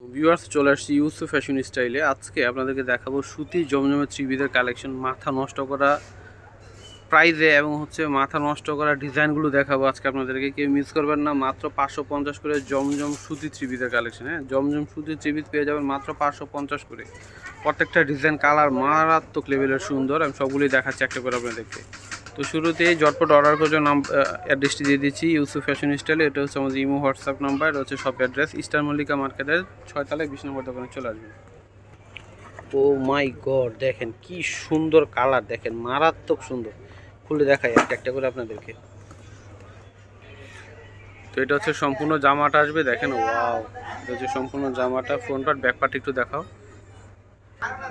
Viewers চলে আসছি ইউসু fashion স্টাইলে আজকে আপনাদেরকে দেখাবো সুতি জমজমে থ্রিবিদের কালেকশন মাথা নষ্ট করা প্রাইজে এবং হচ্ছে মাথা নষ্ট করা ডিজাইনগুলো দেখাবো আজকে আপনাদেরকে। কেউ মিস করবেন না, মাত্র পাঁচশো পঞ্চাশ করে জমজম সুতি থ্রিবিদের কালেকশন হ্যাঁ? জমজম সুতি থ্রিবিদ পেয়ে যাবেন মাত্র পাঁচশো পঞ্চাশ করে। প্রত্যেকটা ডিজাইন কালার মারাত্মক লেভেলের সুন্দর। আমি সবগুলোই দেখাচ্ছি একটা করে আপনাদেরকে। তো শুরুতেই জটপট অর্ডার করার নাম অ্যাড্রেসটি দিয়ে দিচ্ছি ইউসুফ ফ্যাশন স্টাইল এটা হচ্ছে আমাদের ইমো হোয়াটসঅ্যাপ নাম্বার এটা হচ্ছে শপ অ্যাড্রেস ইস্টার মল্লিকা মার্কেটের ছয়তলায় বিশ নম্বর দোকানে চলে আসবেন। ও মাই গড দেখেন কি সুন্দর কালার দেখেন মারাত্মক সুন্দর। খুলে দেখাই একটা একটা করে আপনাদেরকে। তো এটা হচ্ছে সম্পূর্ণ জামাটা আসবে দেখেন ওয়াও এটা হচ্ছে সম্পূর্ণ জামাটা ফ্রন্ট পার্ট ব্যাক পার্ট একটু দেখাও।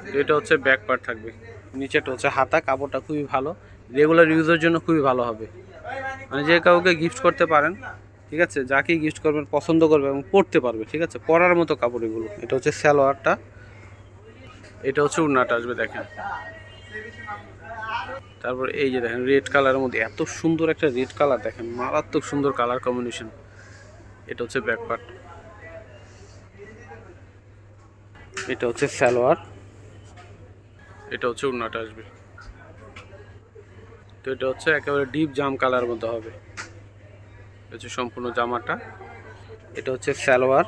তো এটা হচ্ছে ব্যাক পার্ট থাকবে। নিচেটা হচ্ছে হাতা কাপড়টা খুবই ভালো। রেগুলার ইউজের জন্য খুবই ভালো হবে। মানে যে কাউকে গিফট করতে পারেন, ঠিক আছে? যাকে গিফট করবেন, পছন্দ করবে এবং পরতে পারবে, ঠিক আছে? পরার মতো কাপড় এগুলো এটা হচ্ছে স্যালোয়ারটা এটা হচ্ছে উন্নাটা আসবে, দেখেন। তারপর এই যে দেখেন রেড কালারের মধ্যে এত সুন্দর একটা রেড কালার দেখেন, মারাত্মক সুন্দর কালার কম্বিনেশন এটা হচ্ছে ব্যাক পার্ট এটা হচ্ছে সালোয়ার। এটা হচ্ছে উন্নাটা আসবে। তো এটা হচ্ছে একেবারে ডিপ জাম কালার মধ্যে হবে। হচ্ছে সম্পূর্ণ জামাটা। এটা হচ্ছে সালোয়ার।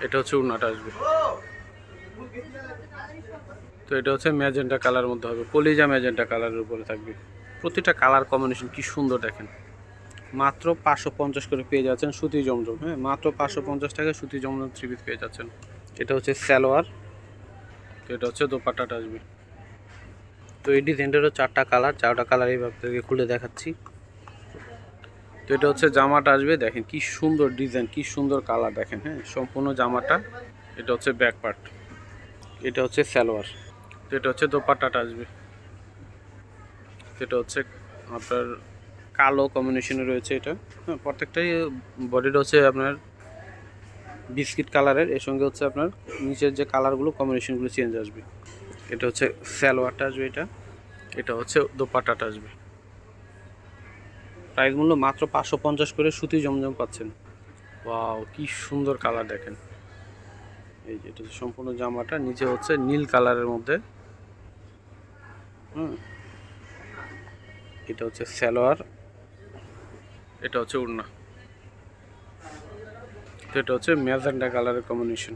এটা হচ্ছে উন্নাটা আসবে। তো এটা হচ্ছে ম্যাজেন্টা কালার মধ্যে হবে। কলিজা ম্যাজেন্টা কালারের উপরে থাকবে। প্রতিটা কালার কম্বিনেশন কি সুন্দর দেখেন। মাত্র পাঁচশো পঞ্চাশ করে পেয়ে যাচ্ছেন সুতি জমজম। হ্যাঁ মাত্র পাঁচশো পঞ্চাশ টাকায় সুতি জমজম থ্রি পিস পেয়ে যাচ্ছেন। এটা হচ্ছে সালোয়ার। তো এটা হচ্ছে দোপাট্টাটা আসবে। তো এই ডিজাইনটারও চারটা কালার চারটা কালার এই আপনাদেরকে খুলে দেখাচ্ছি। তো এটা হচ্ছে জামাটা আসবে, দেখেন কি সুন্দর ডিজাইন, কি সুন্দর কালার, দেখেন হ্যাঁ সম্পূর্ণ জামাটা। এটা হচ্ছে ব্যাক পার্ট এটা হচ্ছে সালোয়ার, তো এটা হচ্ছে দোপাট্টাটা আসবে। এটা হচ্ছে আপনার কালো কম্বিনেশনে রয়েছে এটা হ্যাঁ প্রত্যেকটাই বডিটা হচ্ছে আপনার বিস্কিট কালারের এর সঙ্গে হচ্ছে আপনার নিচের যে কালারগুলো কম্বিনেশনগুলো চেঞ্জ আসবে। এটা হচ্ছে সালোয়ারটা আসবে এটা। এটা হচ্ছে দোপাট্টাটা আসবে প্রাইস মূল্য মাত্র পাঁচশো পঞ্চাশ করে সুতি জমজম পাচ্ছেন। ওয়াও কি সুন্দর কালার দেখেন। এই যে, এটা সম্পূর্ণ জামাটা, নিচে হচ্ছে নীল কালারের মধ্যে। হুম। এটা হচ্ছে সালোয়ার, এটা হচ্ছে উড়না। এটা হচ্ছে ম্যাজেন্ডা কালারের কম্বিনেশন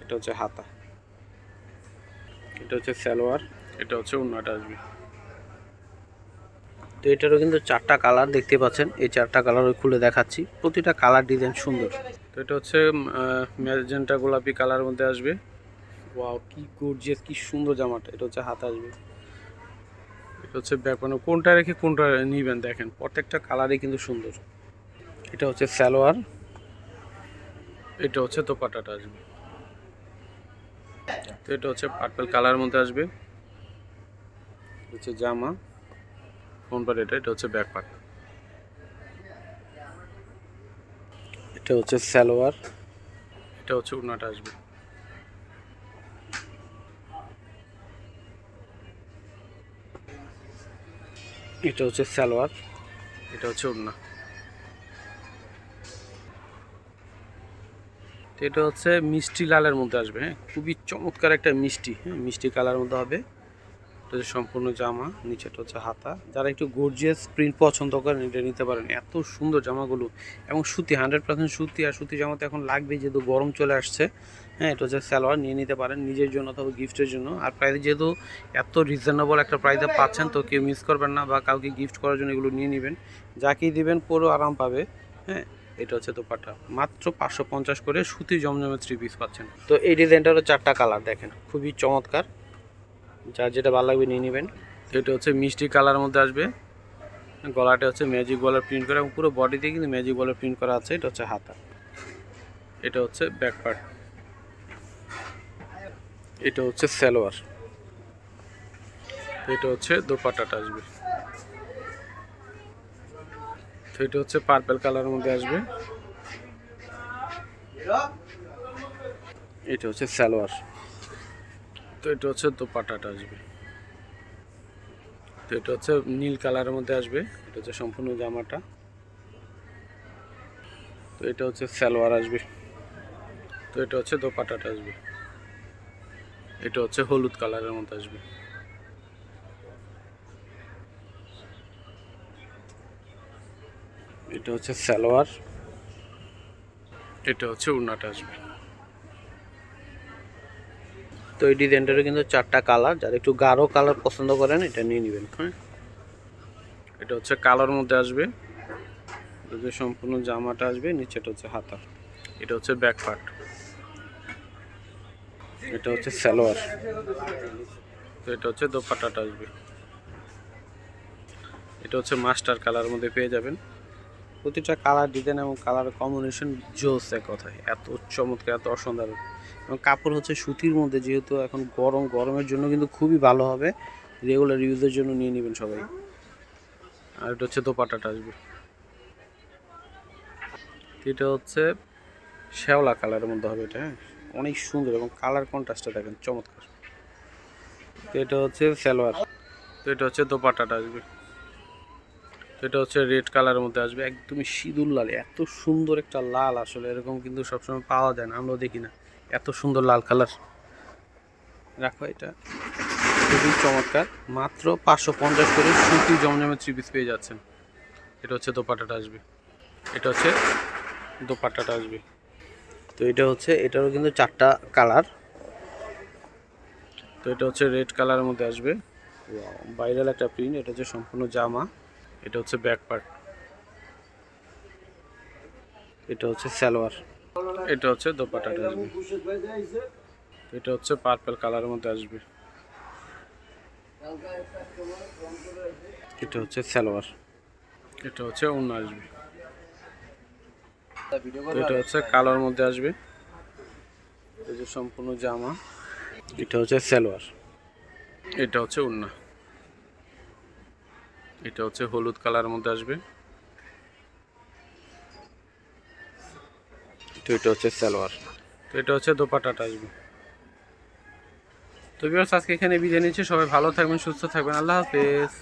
এটা হচ্ছে হাতা। এটা হচ্ছে সালোয়ার এটা হচ্ছে উন্নাটা আসবে। তো এটারও কিন্তু চারটা কালার দেখতে পাচ্ছেন এই চারটা কালার খুলে দেখাচ্ছি। প্রতিটা কালার ডিজাইন সুন্দর। তো এটা হচ্ছে ম্যাজেন্টা গোলাপি কালার মধ্যে আসবে। ওয়াও কি গর্জিয়াস কি সুন্দর জামাটা। এটা হচ্ছে হাত আসবে। এটা হচ্ছে ব্যাপানো কোনটা রেখে কোনটা নিবেন দেখেন প্রত্যেকটা কালারই কিন্তু সুন্দর। এটা হচ্ছে সালোয়ার। এটা হচ্ছে দোপাট্টাটা আসবে। তো এটা হচ্ছে পার্পেল কালার মধ্যে আসবে। হচ্ছে জামা। ফোন পার এটা এটা হচ্ছে ব্যাক পার্ট এটা হচ্ছে সালোয়ার। এটা হচ্ছে উন্নাটা আসবে। এটা হচ্ছে সালোয়ার। এটা হচ্ছে উন্না তো এটা হচ্ছে মিষ্টি লালের মধ্যে আসবে হ্যাঁ? খুবই চমৎকার একটা মিষ্টি হ্যাঁ? মিষ্টি কালার মধ্যে হবে। এটা হচ্ছে সম্পূর্ণ জামা নিচেটা হচ্ছে হাতা। যারা একটু গর্জিয়াস প্রিন্ট পছন্দ করেন, এটা নিতে পারেন। এত সুন্দর জামাগুলো এবং সুতি হান্ড্রেড পার্সেন্ট সুতি, আর সুতি জামা তো এখন লাগবেই, যেহেতু গরম চলে আসছে হ্যাঁ? এটা হচ্ছে সালোয়ার, নিয়ে নিতে পারেন নিজের জন্য অথবা গিফটের জন্য। আর প্রাইস যেহেতু এত রিজনেবল একটা প্রাইসে পাচ্ছেন, তো কেউ মিস করবেন না বা কাউকে গিফট করার জন্য এগুলো নিয়ে নেবেন। যাকেই দিবেন পরেও আরাম পাবে হ্যাঁ? এটা হচ্ছে দোপাট্টা। মাত্র পাঁচশো পঞ্চাশ করে সুতি জমজমে থ্রি পিস পাচ্ছেন। তো এই ডিজাইনটারও চারটা কালার দেখেন খুবই চমৎকার। যার যেটা ভালো লাগবে নিয়ে নেবেন। এটা হচ্ছে মিষ্টি কালার মধ্যে আসবে। গলাটা হচ্ছে ম্যাজিক বলার প্রিন্ট করা এবং পুরো বডিতে কিন্তু ম্যাজিক বলার প্রিন্ট করা আছে। এটা হচ্ছে হাতা। এটা হচ্ছে ব্যাক পার্ট এটা হচ্ছে সালোয়ার। এটা হচ্ছে দোপাট্টাটা আসবে। তো এটা হচ্ছে পার্পেল কালারের মধ্যে আসবে। এটা হচ্ছে সালোয়ার। তো এটা হচ্ছে দোপাট্টাটা আসবে। তো এটা হচ্ছে নীল কালারের মধ্যে আসবে। এটা হচ্ছে সম্পূর্ণ জামাটা। তো এটা হচ্ছে সালোয়ার আসবে। তো এটা হচ্ছে দোপাটাটা আসবে। এটা হচ্ছে হলুদ কালারের মতো আসবে। এটা হচ্ছে সালোয়ার। এটা হচ্ছে উন্নাটা আসবে। তো এই ডিজাইনটারও কিন্তু চারটা কালার যারা একটু গাঢ় কালার পছন্দ করেন এটা নিয়ে নেবেন হ্যাঁ। এটা হচ্ছে কালার মধ্যে আসবে। যে সম্পূর্ণ জামাটা আসবে নিচেটা হচ্ছে হাতা এটা হচ্ছে ব্যাক পার্ট এটা হচ্ছে সালোয়ার। তো এটা হচ্ছে দোপাটাটা আসবে। এটা হচ্ছে মাস্টার কালার মধ্যে পেয়ে যাবেন। প্রতিটা কালার ডিজাইন এবং কালার কম্বিনেশন জোস এক কথায়। এত চমৎকার, এত অসাধারণ। এবং কাপড় হচ্ছে সুতির মধ্যে, যেহেতু এখন গরম, গরমের জন্য কিন্তু খুবই ভালো হবে। রেগুলার ইউজের জন্য নিয়ে নেবেন সবাই। আর এটা হচ্ছে দোপাট্টাটা আসবে। এটা হচ্ছে শ্যাওলা কালারের মধ্যে হবে এটা হ্যাঁ? অনেক সুন্দর এবং কালার কন্ট্রাস্টটা দেখেন, চমৎকার। তো এটা হচ্ছে সালোয়ার। তো এটা হচ্ছে দোপাট্টাটা আসবে। এটা হচ্ছে রেড কালারের মধ্যে আসবে। একদমই সিঁদুর লাল, এত সুন্দর একটা লাল আসলে, এরকম কিন্তু সবসময় পাওয়া যায় না, আমরাও দেখি না। এত সুন্দর লাল কালার রাখো এটা। খুবই চমৎকার। মাত্র পাঁচশো পঞ্চাশ করে সুতি জমজমের থ্রি পিস পেয়ে যাচ্ছেন। এটা হচ্ছে দোপাট্টাটা আসবে। এটা হচ্ছে দোপাট্টাটা আসবে। তো এটা হচ্ছে, এটারও কিন্তু চারটা কালার তো এটা হচ্ছে রেড কালারের মধ্যে আসবে। বাইরের একটা প্রিন্ট এটা হচ্ছে সম্পূর্ণ জামা। এটা হচ্ছে ব্যাক পার্ট এটা হচ্ছে সালোয়ার। এটা হচ্ছে দোপাট্টাটা আসবে। এটা হচ্ছে পার্পল কালারের মধ্যে আসবে। এটা হচ্ছে সালোয়ার। এটা হচ্ছে অন্য আসবে। এটা হচ্ছে কালার মধ্যে আসবে। এই যে সম্পূর্ণ জামা। এটা হচ্ছে সালোয়ার। এটা হচ্ছে উন্না এটা হচ্ছে হলুদ কালার মধ্যে আসবে। তো এটা হচ্ছে সালোয়ার। তো এটা হচ্ছে দোপাটাটা আসবে। তো বিয়ার্স আজকে এখানে বিদায় নিচ্ছি। সবাই ভালো থাকবেন সুস্থ থাকবেন। আল্লাহ হাফেজ।